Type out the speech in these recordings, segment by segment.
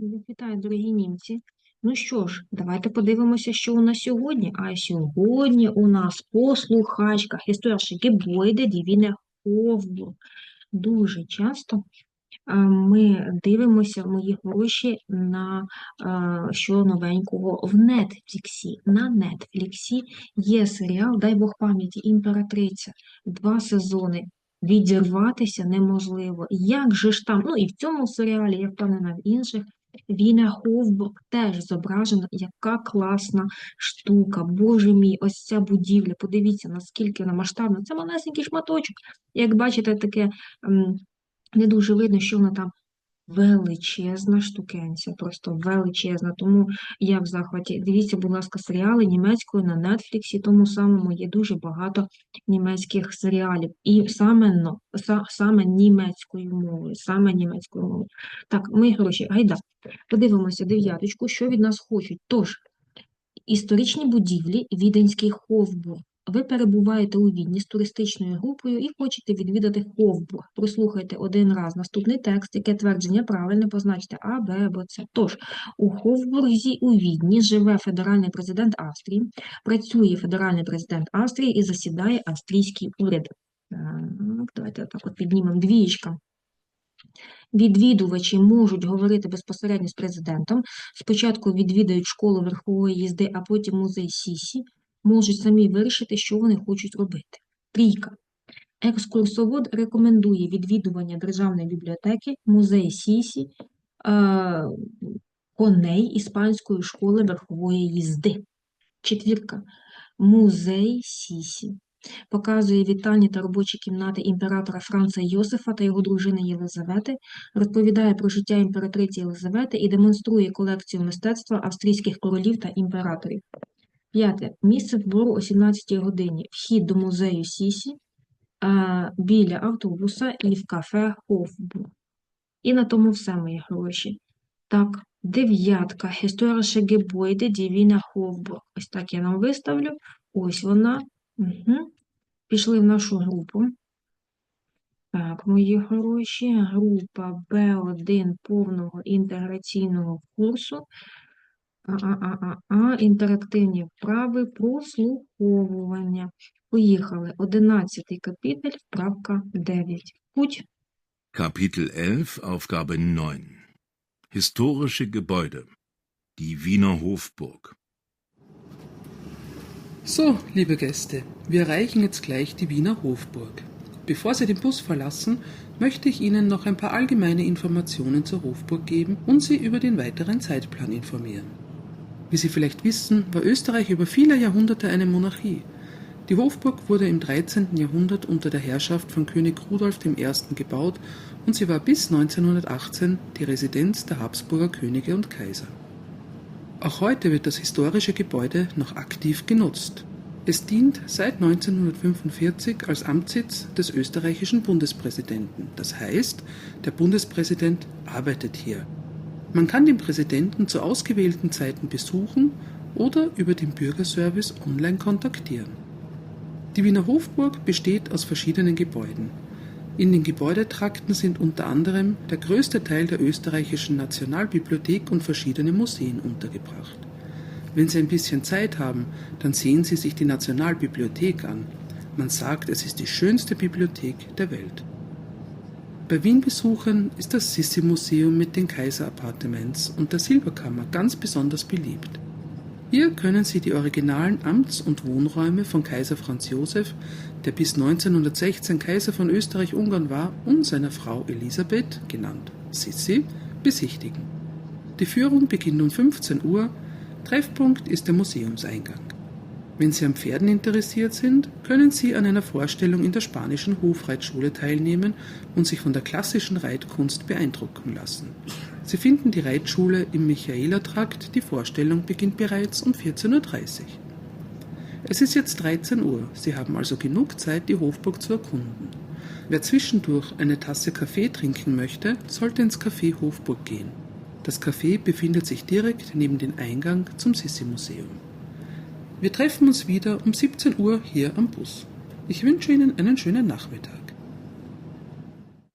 Вітаю, дорогі німці. Ну що ж, давайте подивимося, що у нас сьогодні. А сьогодні у нас послухачка Gebäude, die Wiener Hofburg. Дуже часто е, ми дивимося, мої гроші, на е, що новенького в Нетфліксі. На Нетфліксі є серіал, дай Бог пам'яті, імператриця. Два сезони. Відірватися неможливо. Як же ж там, ну і в цьому серіалі, я впевнена, в інших, Віна Хофбург теж зображена, яка класна штука. Боже мій, ось ця будівля. Подивіться, наскільки вона масштабна. Це малесенький шматочок. Як бачите, таке не дуже видно, що вона там величезна штукенця, просто величезна. Тому я в захваті. Дивіться, будь ласка, серіали німецькою на Нетфліксі, тому самому є дуже багато німецьких серіалів. І саме, саме німецькою мовою, саме німецькою мовою. Так, мої гроші, гайда. Подивимося дев'яточку, що від нас хочуть. Тож, історичні будівлі, Віденський Хофбург. Ви перебуваєте у Відні з туристичною групою і хочете відвідати Хофбург. Прослухайте один раз наступний текст, яке твердження правильне, позначте А, Б або С. Тож, у Хофбурзі у Відні живе федеральний президент Австрії, працює федеральний президент Австрії і засідає австрійський уряд. Так, давайте так от піднімемо двієчка. Відвідувачі можуть говорити безпосередньо з президентом. Спочатку відвідають школу верхової їзди, а потім музей Сісі. Можуть самі вирішити, що вони хочуть робити. Трійка. Екскурсовод рекомендує відвідування Державної бібліотеки, музей Сісі, е, коней Іспанської школи верхової їзди. Четвірка. Музей Сісі. Показує вітальні та робочі кімнати імператора Франца Йосифа та його дружини Єлизавети, розповідає про життя імператриці Єлизавети і демонструє колекцію мистецтва австрійських королів та імператорів. П'яте. Місце збору о 17 годині. Вхід до музею Сісі, а, біля автобуса і в кафе Хофбург. І на тому все, мої гроші. Так, дев'ятка. Historische Gebäude, Wiener Hofburg. Ось так я нам виставлю. Ось вона. Угу. Пішли в нашу групу. Так, мої хороші. Група Б1 повного інтеграційного курсу. А-а-а-а-а. Інтерактивні вправи прослуховування. Поїхали. Одинадцятий капітель, вправка 9. Путь. Kapitel 11, Aufgabe 9. Historische Gebäude. Die Wiener Hofburg. So, liebe Gäste, wir erreichen jetzt gleich die Wiener Hofburg. Bevor Sie den Bus verlassen, möchte ich Ihnen noch ein paar allgemeine Informationen zur Hofburg geben und Sie über den weiteren Zeitplan informieren. Wie Sie vielleicht wissen, war Österreich über viele Jahrhunderte eine Monarchie. Die Hofburg wurde im 13. Jahrhundert unter der Herrschaft von König Rudolf I. gebaut und sie war bis 1918 die Residenz der Habsburger Könige und Kaiser. Auch heute wird das historische Gebäude noch aktiv genutzt. Es dient seit 1945 als Amtssitz des österreichischen Bundespräsidenten. Das heißt, der Bundespräsident arbeitet hier. Man kann den Präsidenten zu ausgewählten Zeiten besuchen oder über den Bürgerservice online kontaktieren. Die Wiener Hofburg besteht aus verschiedenen Gebäuden. In den Gebäudetrakten sind unter anderem der größte Teil der österreichischen Nationalbibliothek und verschiedene Museen untergebracht. Wenn Sie ein bisschen Zeit haben, dann sehen Sie sich die Nationalbibliothek an. Man sagt, es ist die schönste Bibliothek der Welt. Bei Wien-Besuchern ist das Sissi-Museum mit den Kaiserappartements und der Silberkammer ganz besonders beliebt. Hier können Sie die originalen Amts- und Wohnräume von Kaiser Franz Josef, der bis 1916 Kaiser von Österreich-Ungarn war, und seiner Frau Elisabeth, genannt Sissi, besichtigen. Die Führung beginnt um 15 Uhr. Treffpunkt ist der Museumseingang. Wenn Sie an Pferden interessiert sind, können Sie an einer Vorstellung in der spanischen Hofreitschule teilnehmen und sich von der klassischen Reitkunst beeindrucken lassen. Sie finden die Reitschule im Michaelertrakt. Die Vorstellung beginnt bereits um 14.30 Uhr. Es ist jetzt 13 Uhr. Sie haben also genug Zeit, die Hofburg zu erkunden. Wer zwischendurch eine Tasse Kaffee trinken möchte, sollte ins Café Hofburg gehen. Das Café befindet sich direkt neben dem Eingang zum Sissi-Museum. Wir treffen uns wieder um 17 Uhr hier am Bus. Ich wünsche Ihnen einen schönen Nachmittag.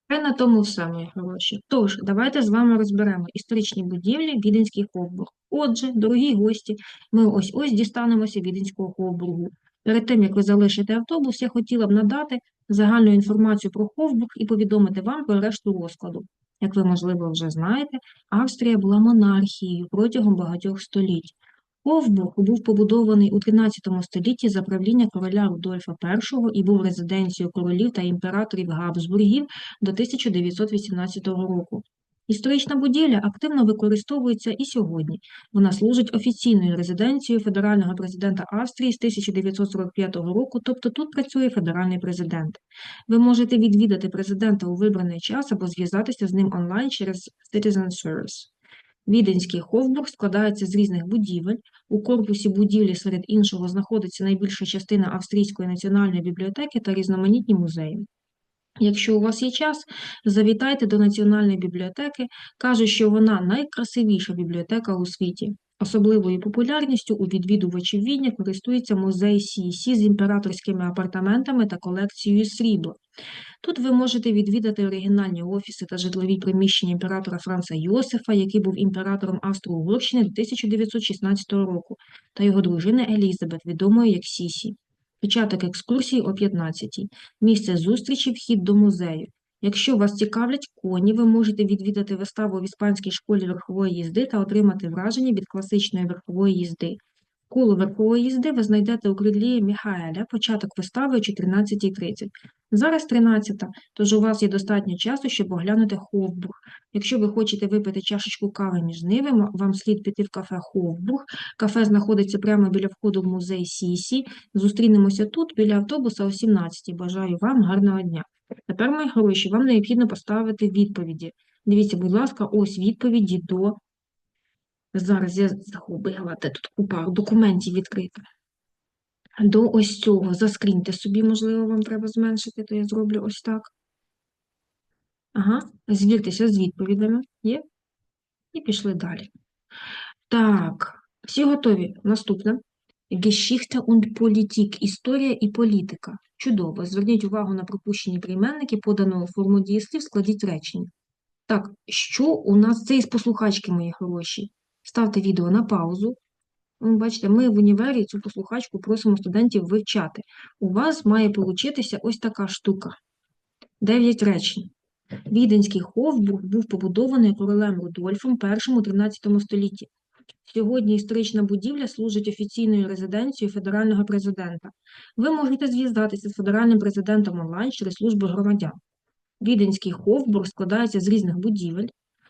На тому все, хороші. Тож, давайте з вами розберемо історичні будівлі Віденський Ховбург. Отже, дорогі гості, ми ось-ось дістанемося Віденського Ховбургу. Перед тим, як ви залишите автобус, я хотіла б надати загальну інформацію про Ховбург і повідомити вам про решту розкладу. Як ви, можливо, вже знаєте, Австрія була монархією протягом багатьох століть. Ховбург був побудований у 13 столітті за правління короля Рудольфа І і був резиденцією королів та імператорів Габсбургів до 1918 року. Історична будівля активно використовується і сьогодні. Вона служить офіційною резиденцією федерального президента Австрії з 1945 року, тобто тут працює федеральний президент. Ви можете відвідати президента у вибраний час або зв'язатися з ним онлайн через Citizen Service. Віденський Ховбург складається з різних будівель. У корпусі будівлі серед іншого знаходиться найбільша частина Австрійської національної бібліотеки та різноманітні музеї. Якщо у вас є час, завітайте до Національної бібліотеки. Кажуть, що вона найкрасивіша бібліотека у світі. Особливою популярністю у відвідувачів Відня користується музей Сісі з імператорськими апартаментами та колекцією срібла. Тут ви можете відвідати оригінальні офіси та житлові приміщення імператора Франца Йосифа, який був імператором Австро-Угорщини до 1916 року, та його дружини Елізабет, відомої як Сісі. Початок екскурсії о 15-й. Місце зустрічі – вхід до музею. Якщо вас цікавлять коні, ви можете відвідати виставу в іспанській школі верхової їзди та отримати враження від класичної верхової їзди. Коло верхової їзди ви знайдете у крідлі Міхаеля, початок вистави о 14.30. Зараз 13, тож у вас є достатньо часу, щоб оглянути Ховбург. Якщо ви хочете випити чашечку кави між ними, вам слід піти в кафе Ховбург. Кафе знаходиться прямо біля входу в музей Сісі. Зустрінемося тут, біля автобуса о 17. Бажаю вам гарного дня. Тепер, мої хороші, вам необхідно поставити відповіді. Дивіться, будь ласка, ось відповіді до. Зараз я загубила, тут купа документів відкрита. До ось цього заскріньте собі, можливо, вам треба зменшити, то я зроблю ось так. Ага, звіртеся з відповідями. Є? І пішли далі. Так, всі готові? Наступне. Geschichte und Politik. Історія і політика. Чудово. Зверніть увагу на пропущені прийменники, подану форму дієслів, складіть речення. Так, що у нас це із послухачки, мої хороші? Ставте відео на паузу. Ви бачите, ми в універі цю послухачку просимо студентів вивчати. У вас має получитися ось така штука. Дев'ять речень. Віденський Ховбург був побудований королем Рудольфом І у 13 столітті. Сьогодні історична будівля служить офіційною резиденцією федерального президента. Ви можете зв'язатися з федеральним президентом онлайн через службу громадян. Віденський Ховбург складається з різних будівель.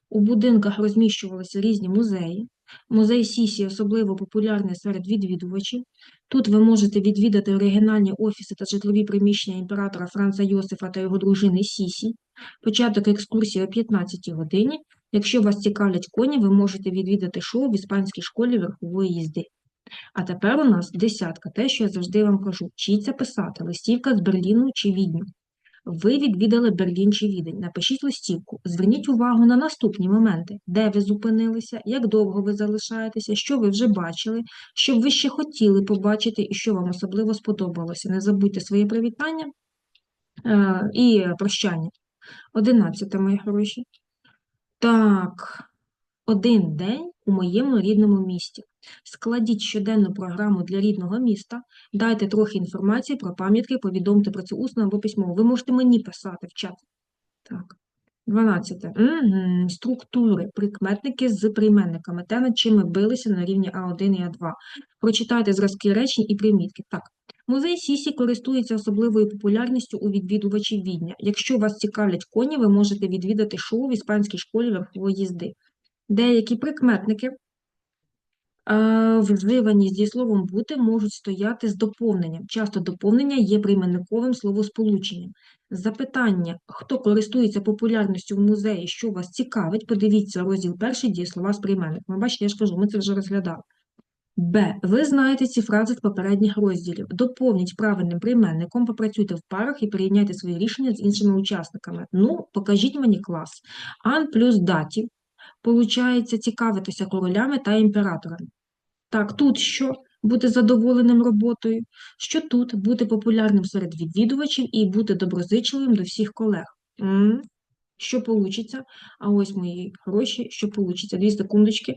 У будинках розміщувалися різні музеї. Музей Сісі особливо популярний серед відвідувачів. Тут ви можете відвідати оригінальні офіси та житлові приміщення імператора Франца Йосифа та його дружини Сісі. Початок екскурсії о 15 годині. Якщо вас цікавлять коні, ви можете відвідати шоу в іспанській школі верхової їзди. А тепер у нас десятка, те, що я завжди вам кажу. Вчіться писати листівка з Берліну чи Відню. Ви відвідали Берлін чи Відень. Напишіть листівку. Зверніть увагу на наступні моменти, де ви зупинилися, як довго ви залишаєтеся, що ви вже бачили, що ви ще хотіли побачити і що вам особливо сподобалося. Не забудьте своє привітання е, і прощання. Одинадцяте, мої хороші. Так, один день у моєму рідному місті. Складіть щоденну програму для рідного міста, дайте трохи інформації про пам'ятки, повідомте про це усно або письмово. Ви можете мені писати в чат. Так. 12. Угу. Структури, прикметники з прийменниками. Те, над чим ми билися на рівні А1 і А2. Прочитайте зразки речень і примітки. Так. Музей Сісі користується особливою популярністю у відвідувачів Відня. Якщо вас цікавлять коні, ви можете відвідати шоу в іспанській школі верхової їзди. Деякі прикметники, е, вживані з дієсловом бути, можуть стояти з доповненням. Часто доповнення є прийменниковим словосполученням. Запитання, хто користується популярністю в музеї, що вас цікавить, подивіться розділ перший дієслова з прийменниками. Бачите, я ж кажу, ми це вже розглядали. Б. Ви знаєте ці фрази з попередніх розділів. Доповніть правильним прийменником, попрацюйте в парах і порівняйте свої рішення з іншими учасниками. Ну, покажіть мені клас. Ан плюс датів. Получається цікавитися королями та імператорами. Так, тут що? Бути задоволеним роботою. Що тут? Бути популярним серед відвідувачів і бути доброзичливим до всіх колег. М? що получиться. А ось мої гроші, що получиться. Дві секундочки.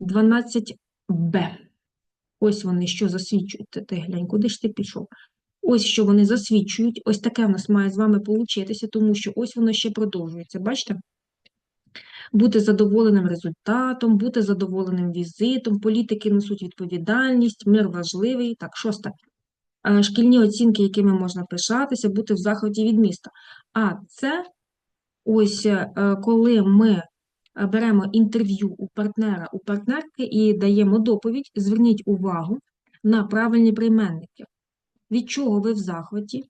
12Б. Ось вони що засвідчують. Ти, глянь, куди ж ти пішов? Ось що вони засвідчують. Ось таке в нас має з вами получитися, тому що ось воно ще продовжується. Бачите? Бути задоволеним результатом, бути задоволеним візитом, політики несуть відповідальність, мир важливий. Так, шосте. Е, Шкільні оцінки, якими можна пишатися, бути в захваті від міста. А це ось е, коли ми беремо інтерв'ю у партнера, у партнерки і даємо доповідь, зверніть увагу на правильні прийменники. Від чого ви в захваті, е,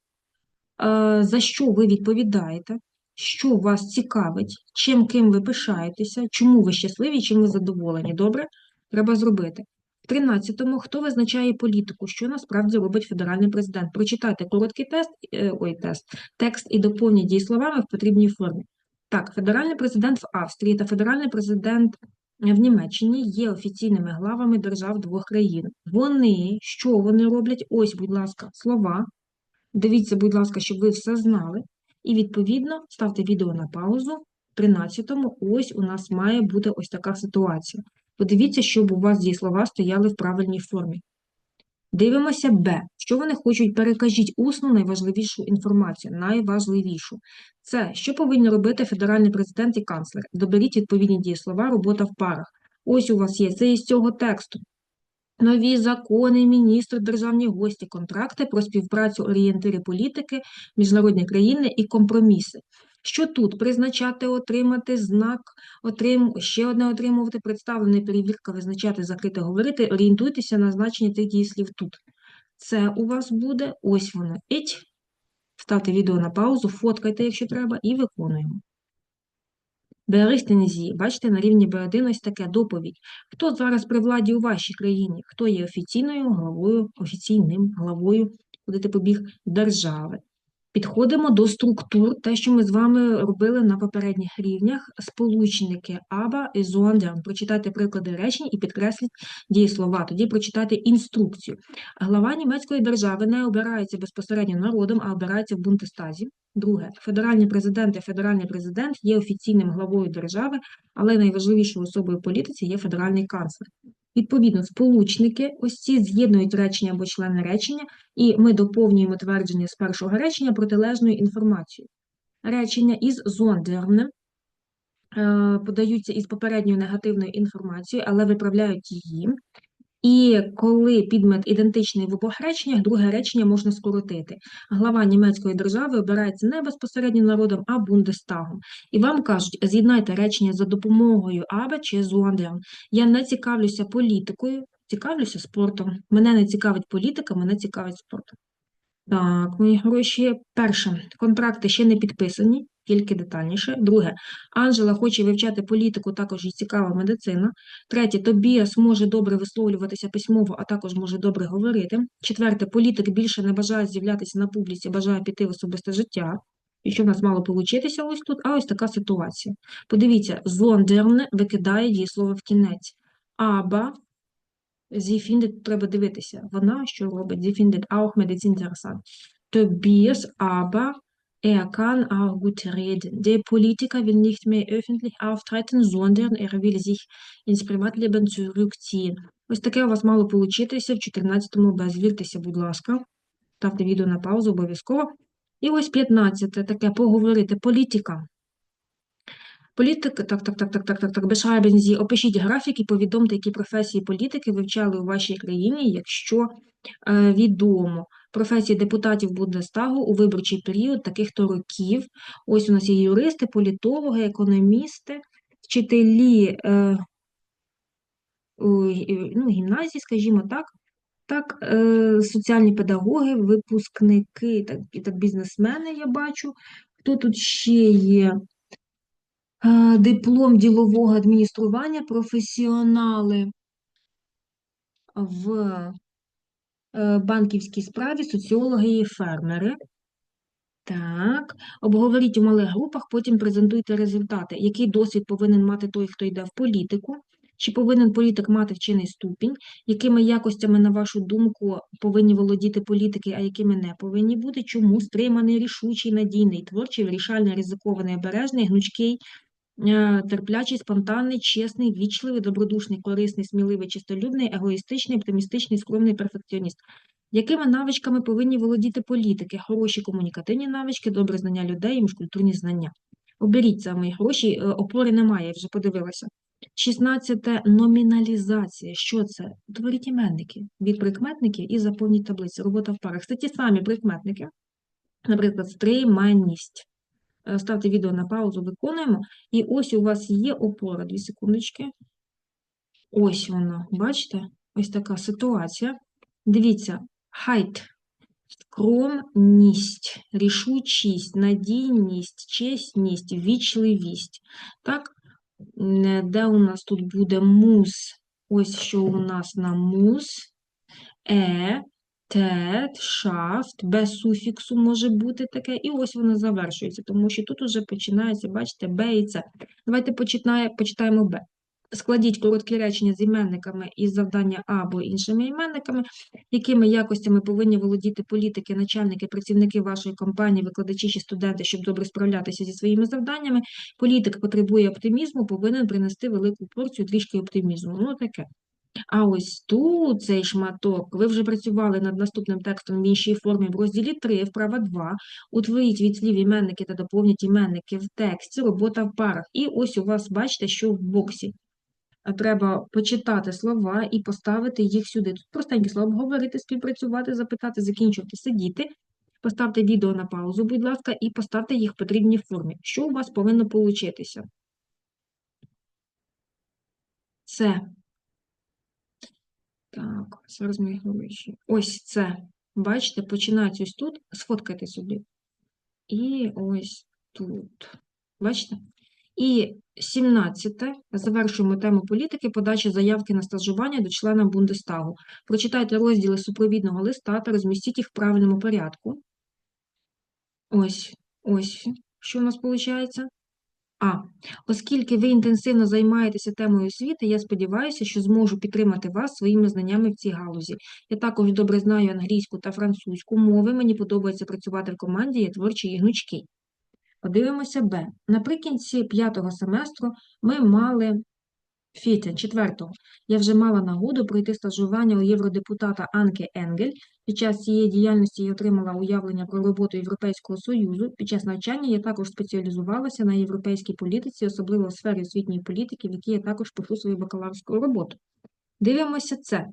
за що ви відповідаєте, що вас цікавить, чим ким ви пишаєтеся, чому ви щасливі, чим ви задоволені. Добре? Треба зробити. В 13-му, хто визначає політику, що насправді робить федеральний президент? Прочитайте короткий тест, е, ой, тест, текст і доповніть дієсловами в потрібній формі. Так, федеральний президент в Австрії та федеральний президент в Німеччині є офіційними главами держав двох країн. Вони, що вони роблять? Ось, будь ласка, слова. Дивіться, будь ласка, щоб ви все знали. І, відповідно, ставте відео на паузу. В 13-му ось у нас має бути ось така ситуація. Подивіться, щоб у вас дієслова стояли в правильній формі. Дивимося Б. Що вони хочуть? Перекажіть усну найважливішу інформацію, найважливішу. Це що повинні робити федеральний президент і канцлер? Доберіть відповідні дієслова, робота в парах. Ось у вас є, це із цього тексту. Нові закони, міністри, державні гості, контракти про співпрацю, орієнтири політики, міжнародні країни і компроміси. Що тут? Призначати, отримати, знак, отрим... ще одне отримувати, представлений, перевірка, визначати, закрити, говорити. Орієнтуйтеся на значення цих дієслів тут. Це у вас буде, ось воно, іть. Ставте відео на паузу, фоткайте, якщо треба, і виконуємо. Берестензі, бачите, на рівні Б1 ось таке доповідь. Хто зараз при владі у вашій країні? Хто є офіційною главою, офіційним главою, куди ти побіг, держави? Підходимо до структур, те, що ми з вами робили на попередніх рівнях, сполучники аба і зондерн. Прочитайте приклади речень і підкресліть дієслова. Тоді прочитайте інструкцію. Глава німецької держави не обирається безпосередньо народом, а обирається в Бундестазі. Друге, федеральний президент і федеральний президент є офіційним главою держави, але найважливішою особою в політиці є федеральний канцлер. Відповідно, сполучники ось ці з'єднують речення або члени речення, і ми доповнюємо твердження з першого речення протилежною інформацією. Речення із зондерним е, подаються із попередньою негативною інформацією, але виправляють її. І коли підмет ідентичний в обох реченнях, друге речення можна скоротити. Глава німецької держави обирається не безпосередньо народом, а Бундестагом. І вам кажуть, з'єднайте речення за допомогою абе чи зуандерн. Я не цікавлюся політикою, цікавлюся спортом. Мене не цікавить політика, мене цікавить спорт. Так, мої гроші. Перше, контракти ще не підписані, тільки детальніше. Друге, Анжела хоче вивчати політику, також і цікава медицина. Третє, Тобіас може добре висловлюватися письмово, а також може добре говорити. Четверте, політик більше не бажає з'являтися на публіці, бажає піти в особисте життя. І що в нас мало получитися ось тут, а ось така ситуація. Подивіться, зондерне викидає дієслово в кінець. Аба Sie findet, треба дивитися, вона що робить? Er er sich ins Privatleben zurückziehen. Ось таке у вас мало получитися в 14-му Б. Звіртеся, будь ласка. Ставте відео на паузу обов'язково. І ось 15-те, таке поговорити. Політика. Політик, так, так, так, так, так, так, так, Sie, опишіть графік і повідомте, які професії політики вивчали у вашій країні, якщо е, відомо. Професії депутатів Бундестагу у виборчий період таких-то років. Ось у нас є юристи, політологи, економісти, вчителі е, ну, гімназії, скажімо так, так, е, соціальні педагоги, випускники, так, і так, бізнесмени я бачу. Хто тут ще є? Диплом ділового адміністрування, професіонали в е, банківській справі, соціологи і фермери. Так, обговоріть у малих групах, потім презентуйте результати. Який досвід повинен мати той, хто йде в політику? Чи повинен політик мати вчений ступінь? Якими якостями, на вашу думку, повинні володіти політики, а якими не повинні бути? Чому стриманий, рішучий, надійний, творчий, вирішальний, ризикований, обережний, гнучкий, терплячий, спонтанний, чесний, вічливий, добродушний, корисний, сміливий, чистолюбний, егоїстичний, оптимістичний, скромний, перфекціоніст? Якими навичками повинні володіти політики? Хороші комунікативні навички, добре знання людей міжкультурні знання. Оберіть саме гроші, е, опори немає, я вже подивилася. 16. Номіналізація. Що це? Творіть іменники від прикметників і заповніть таблиці. Робота в парах. Це ті самі прикметники. Наприклад, стриманість. Е, Ставте відео на паузу, виконуємо. І ось у вас є опора. Дві секундочки. Ось вона. Бачите? Ось така ситуація. Дивіться, height. Скромність, рішучість, надійність, чесність, вічливість. Так, де у нас тут буде мус? Ось що у нас на мус. Е, тет, шафт, без суфіксу може бути таке. І ось воно завершується, тому що тут уже починається, бачите, Б і С. Давайте почитаємо Б. Складіть короткі речення з іменниками із завдання А або іншими іменниками, якими якостями повинні володіти політики, начальники, працівники вашої компанії, викладачі чи студенти, щоб добре справлятися зі своїми завданнями. Політик потребує оптимізму, повинен принести велику порцію трішки оптимізму. Ну, таке. А ось тут цей шматок, ви вже працювали над наступним текстом в іншій формі в розділі 3, вправа 2. Утворіть від слів іменники та доповніть іменники в тексті, робота в парах. І ось у вас бачите, що в боксі. Треба почитати слова і поставити їх сюди. Тут простенькі слова обговорити, співпрацювати, запитати, закінчувати, сидіти. Поставте відео на паузу, будь ласка, і поставте їх в потрібній формі. Що у вас повинно получитися? Це. Так, зараз мої гроші. Ось це. Бачите, починається ось тут. Сфоткайте собі. І ось тут. Бачите? І 17. Завершуємо тему політики, подачі заявки на стажування до члена Бундестагу. Прочитайте розділи супровідного листа та розмістіть їх в правильному порядку. Ось, ось, що у нас виходить? А, оскільки ви інтенсивно займаєтеся темою освіти, я сподіваюся, що зможу підтримати вас своїми знаннями в цій галузі. Я також добре знаю англійську та французьку мови, мені подобається працювати в команді, я творчий і гнучкий. Подивимося Б. Наприкінці п'ятого семестру ми мали Фітін, четвертого. Я вже мала нагоду пройти стажування у євродепутата Анки Енгель. Під час цієї діяльності я отримала уявлення про роботу Європейського Союзу. Під час навчання я також спеціалізувалася на європейській політиці, особливо в сфері освітньої політики, в якій я також пишу свою бакалаврську роботу. Дивимося це.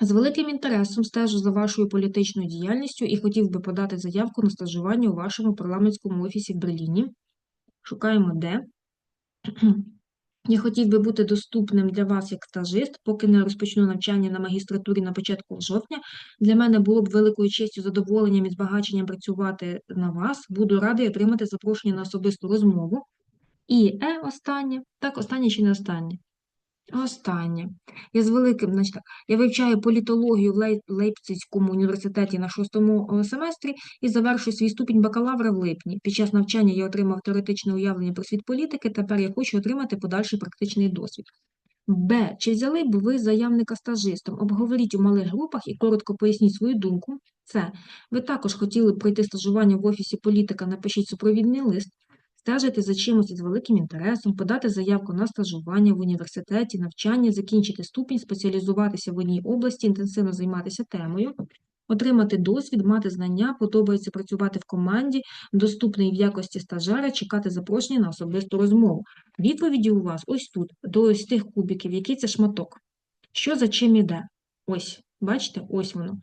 З великим інтересом стежу за вашою політичною діяльністю і хотів би подати заявку на стажування у вашому парламентському офісі в Берліні. Шукаємо де. Я хотів би бути доступним для вас як стажист, поки не розпочну навчання на магістратурі на початку жовтня. Для мене було б великою честю, задоволенням і збагаченням працювати на вас. Буду радий отримати запрошення на особисту розмову. І е, останнє. Так, останнє чи не останнє? Останнє. Я з великим, значить, я вивчаю політологію в Лей- Лейпцизькому університеті на шостому е, семестрі і завершую свій ступінь бакалавра в липні. Під час навчання я отримав теоретичне уявлення про світ політики, тепер я хочу отримати подальший практичний досвід. Б. Чи взяли б ви заявника стажистом? Обговоріть у малих групах і коротко поясніть свою думку. С. Ви також хотіли б пройти стажування в офісі політика, напишіть супровідний лист. Стежити за чимось із великим інтересом, подати заявку на стажування в університеті, навчання, закінчити ступінь, спеціалізуватися в одній області, інтенсивно займатися темою, отримати досвід, мати знання, подобається працювати в команді, доступний в якості стажера, чекати запрошення на особисту розмову. Відповіді у вас ось тут, до ось тих кубиків, який це шматок. Що за чим іде? Ось, бачите, ось воно.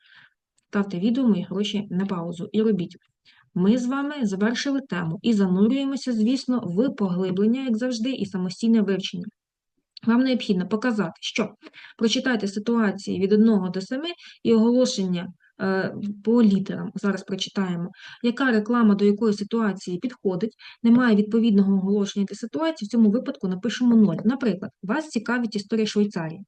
Ставте відео мої гроші на паузу і робіть. Ми з вами завершили тему і занурюємося, звісно, в поглиблення, як завжди, і самостійне вивчення. Вам необхідно показати, що прочитайте ситуації від 1 до 7 і оголошення е, по літерам. Зараз прочитаємо, яка реклама до якої ситуації підходить. Немає відповідного оголошення для ситуації, в цьому випадку напишемо 0. Наприклад, вас цікавить історія Швейцарії.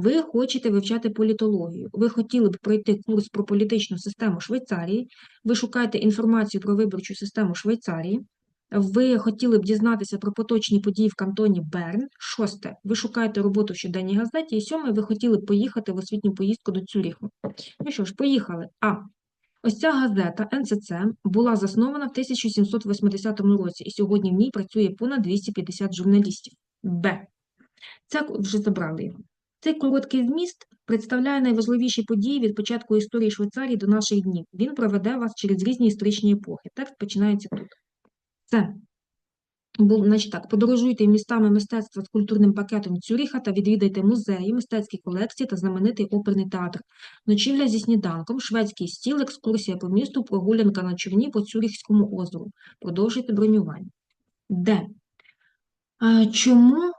Ви хочете вивчати політологію. Ви хотіли б пройти курс про політичну систему Швейцарії. Ви шукаєте інформацію про виборчу систему Швейцарії. Ви хотіли б дізнатися про поточні події в кантоні Берн. Шосте. Ви шукаєте роботу в щоденній газеті. І сьоме. Ви хотіли б поїхати в освітню поїздку до Цюріху. Ну що ж, поїхали. А. Ось ця газета НЦЦ була заснована в 1780 році, і сьогодні в ній працює понад 250 журналістів. Б. Це вже забрали його. Цей короткий зміст представляє найважливіші події від початку історії Швейцарії до наших днів. Він проведе вас через різні історичні епохи. Текст починається тут. Це. Бу- Значить так, подорожуйте містами мистецтва з культурним пакетом Цюріха та відвідайте музеї, мистецькі колекції та знаменитий оперний театр. Ночівля зі сніданком, шведський стіл, екскурсія по місту, прогулянка на човні по Цюріхському озеру. Продовжуйте бронювання. Де? Чому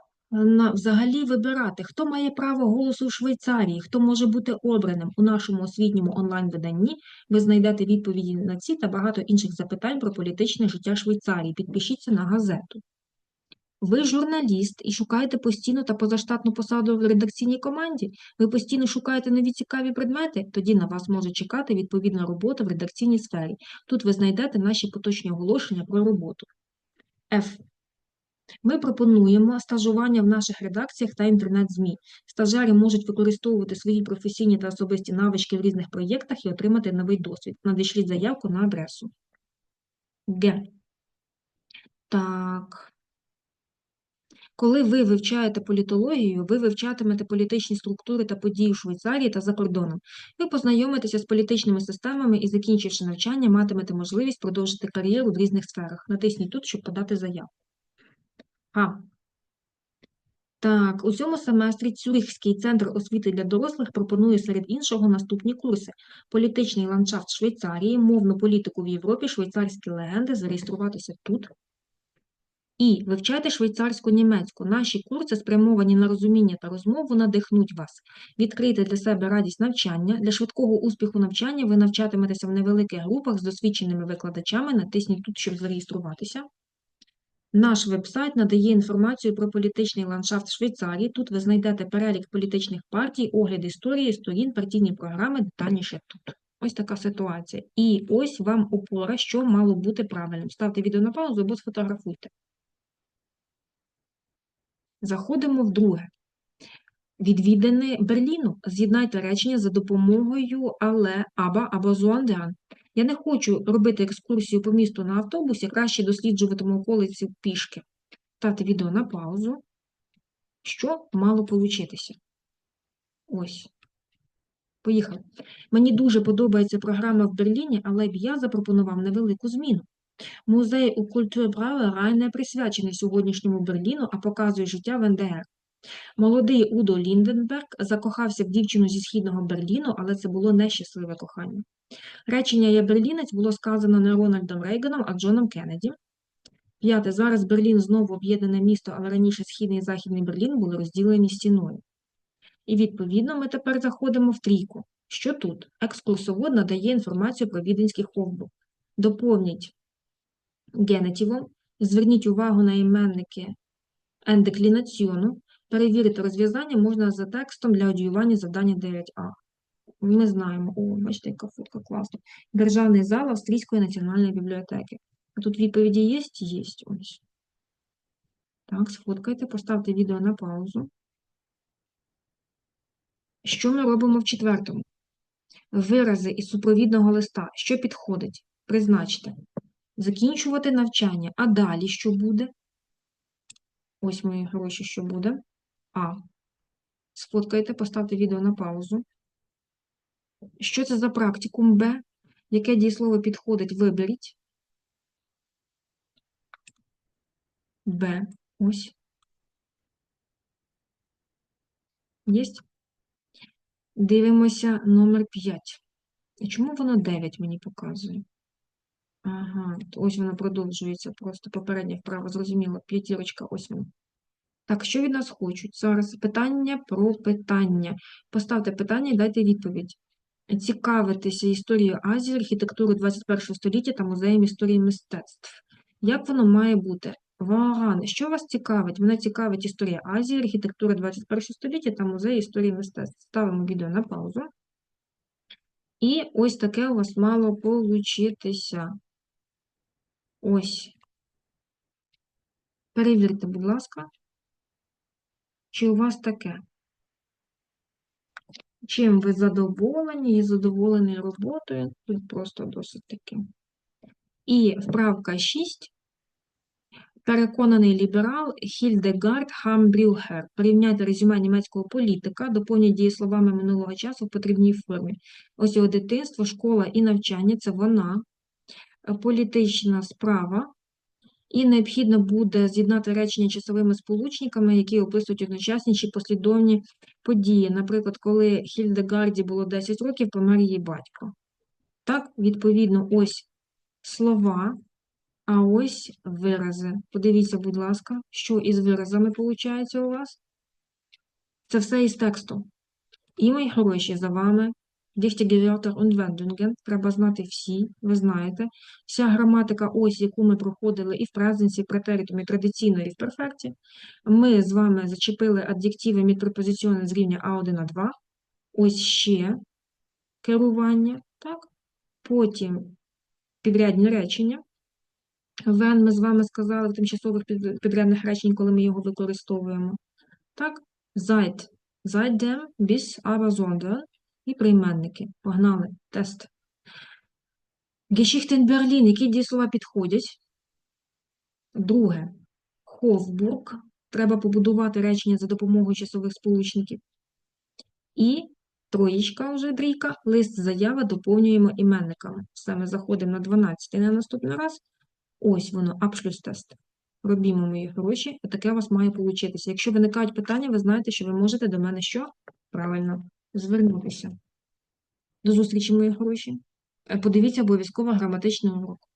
взагалі вибирати? Хто має право голосу в Швейцарії? Хто може бути обраним у нашому освітньому онлайн-виданні? Ви знайдете відповіді на ці та багато інших запитань про політичне життя Швейцарії. Підпишіться на газету. Ви журналіст і шукаєте постійну та позаштатну посаду в редакційній команді? Ви постійно шукаєте нові цікаві предмети? Тоді на вас може чекати відповідна робота в редакційній сфері. Тут ви знайдете наші поточні оголошення про роботу. F. Ми пропонуємо стажування в наших редакціях та інтернет-ЗМІ. Стажери можуть використовувати свої професійні та особисті навички в різних проєктах і отримати новий досвід. Надішліть заявку на адресу. Г. Так. Коли ви вивчаєте політологію, ви вивчатимете політичні структури та події в Швейцарії та за кордоном. Ви познайомитеся з політичними системами і, закінчивши навчання, матимете можливість продовжити кар'єру в різних сферах. Натисніть тут, щоб подати заяву. А. Так, у цьому семестрі Цюрихський центр освіти для дорослих пропонує серед іншого наступні курси: політичний ландшафт Швейцарії, мовну політику в Європі, швейцарські легенди, зареєструватися тут. І вивчайте швейцарську німецьку. Наші курси спрямовані на розуміння та розмову надихнуть вас. Відкрийте для себе радість навчання. Для швидкого успіху навчання ви навчатиметеся в невеликих групах з досвідченими викладачами. Натисніть тут, щоб зареєструватися. Наш вебсайт надає інформацію про політичний ландшафт Швейцарії. Тут ви знайдете перелік політичних партій, огляд історії, сторін, партійні програми, детальніше тут. Ось така ситуація. І ось вам опора, що мало бути правильним. Ставте відео на паузу або сфотографуйте. Заходимо в друге. Відвідини Берліну. З'єднайте речення за допомогою але, аба або зуандеран. Я не хочу робити екскурсію по місту на автобусі, краще досліджуватиму околиці пішки. Ставте відео на паузу. Що мало получитися? Ось. Поїхали. Мені дуже подобається програма в Берліні, але б я запропонував невелику зміну. Музей у Культурбрауерай не присвячений сьогоднішньому Берліну, а показує життя в НДР. Молодий Удо Лінденберг закохався в дівчину зі східного Берліну, але це було нещасливе кохання. Речення «Я берлінець» було сказано не Рональдом Рейганом, а Джоном Кеннеді. П'яте. Зараз Берлін знову об'єднане місто, але раніше Східний і Західний Берлін були розділені стіною. І, відповідно, ми тепер заходимо в трійку. Що тут? Екскурсовод надає інформацію про Віденський Хофбург. Доповніть генетивом, зверніть увагу на іменники ендеклінаціону, перевірити розв'язання можна за текстом для одіювання завдання 9а. Ми знаємо, о, бачите, яка фотка класна. Державний зал Австрійської національної бібліотеки. А тут відповіді є? Є. Ось. Так, сфоткайте, поставте відео на паузу. Що ми робимо в четвертому? Вирази із супровідного листа. Що підходить? Призначте. Закінчувати навчання. А далі що буде? Ось мої гроші, що буде. А. Сфоткайте, поставте відео на паузу. Що це за практикум Б? Яке дієслово підходить? Виберіть. Б. Ось. Єсть? Дивимося номер 5. І чому воно 9 мені показує? Ага, ось воно продовжується. Просто попередня вправа, зрозуміло. П'ятірочка, ось воно. Так, що від нас хочуть? Зараз питання про питання. Поставте питання і дайте відповідь. Цікавитися історією Азії, архітектурою 21 століття та музеєм історії мистецтв. Як воно має бути? Ваган, що вас цікавить? Мене цікавить історія Азії, архітектура 21 століття та музей історії мистецтв. Ставимо відео на паузу. І ось таке у вас мало получитися. Ось. Перевірте, будь ласка, чи у вас таке. Чим ви задоволені і задоволені роботою? Тут просто досить таки. І вправка 6. Переконаний ліберал Хільдегард Хамбрюхер. Порівняйте резюме німецького політика, доповніть дієсловами минулого часу в потрібній формі. Ось його дитинство, школа і навчання це вона, політична справа. І необхідно буде з'єднати речення часовими сполучниками, які описують одночасні чи послідовні події. Наприклад, коли Хільдегарді було 10 років, помер її батько. Так, відповідно, ось слова, а ось вирази. Подивіться, будь ласка, що із виразами виходить у вас. Це все із тексту. І мої хороші за вами. Wörter und Wendungen. Треба знати всі, ви знаєте. Вся граматика, ось яку ми проходили і в презенсі, і в претеритумі, традиційно, і в перфекті. Ми з вами зачепили адjективи мідпрепозиціони з рівня А1 А2. Ось ще керування, так? Потім підрядні речення. Вен ми з вами сказали в тимчасових підрядних речень, коли ми його використовуємо. Так, seit, seitdem, bis, aber, і прийменники. Погнали, тест. Geschichte in Berlin. Які дієслова підходять? Друге. Hofburg. Треба побудувати речення за допомогою часових сполучників. І троєчка, вже дрійка, лист заяви доповнюємо іменниками. Все, ми заходимо на 12 на наступний раз. Ось воно, Abschlusstest. Робімо мої гроші, і таке у вас має получитися. Якщо виникають питання, ви знаєте, що ви можете до мене що? Правильно, звернутися. До зустрічі, мої гроші. Е, Подивіться обов'язково граматичний урок.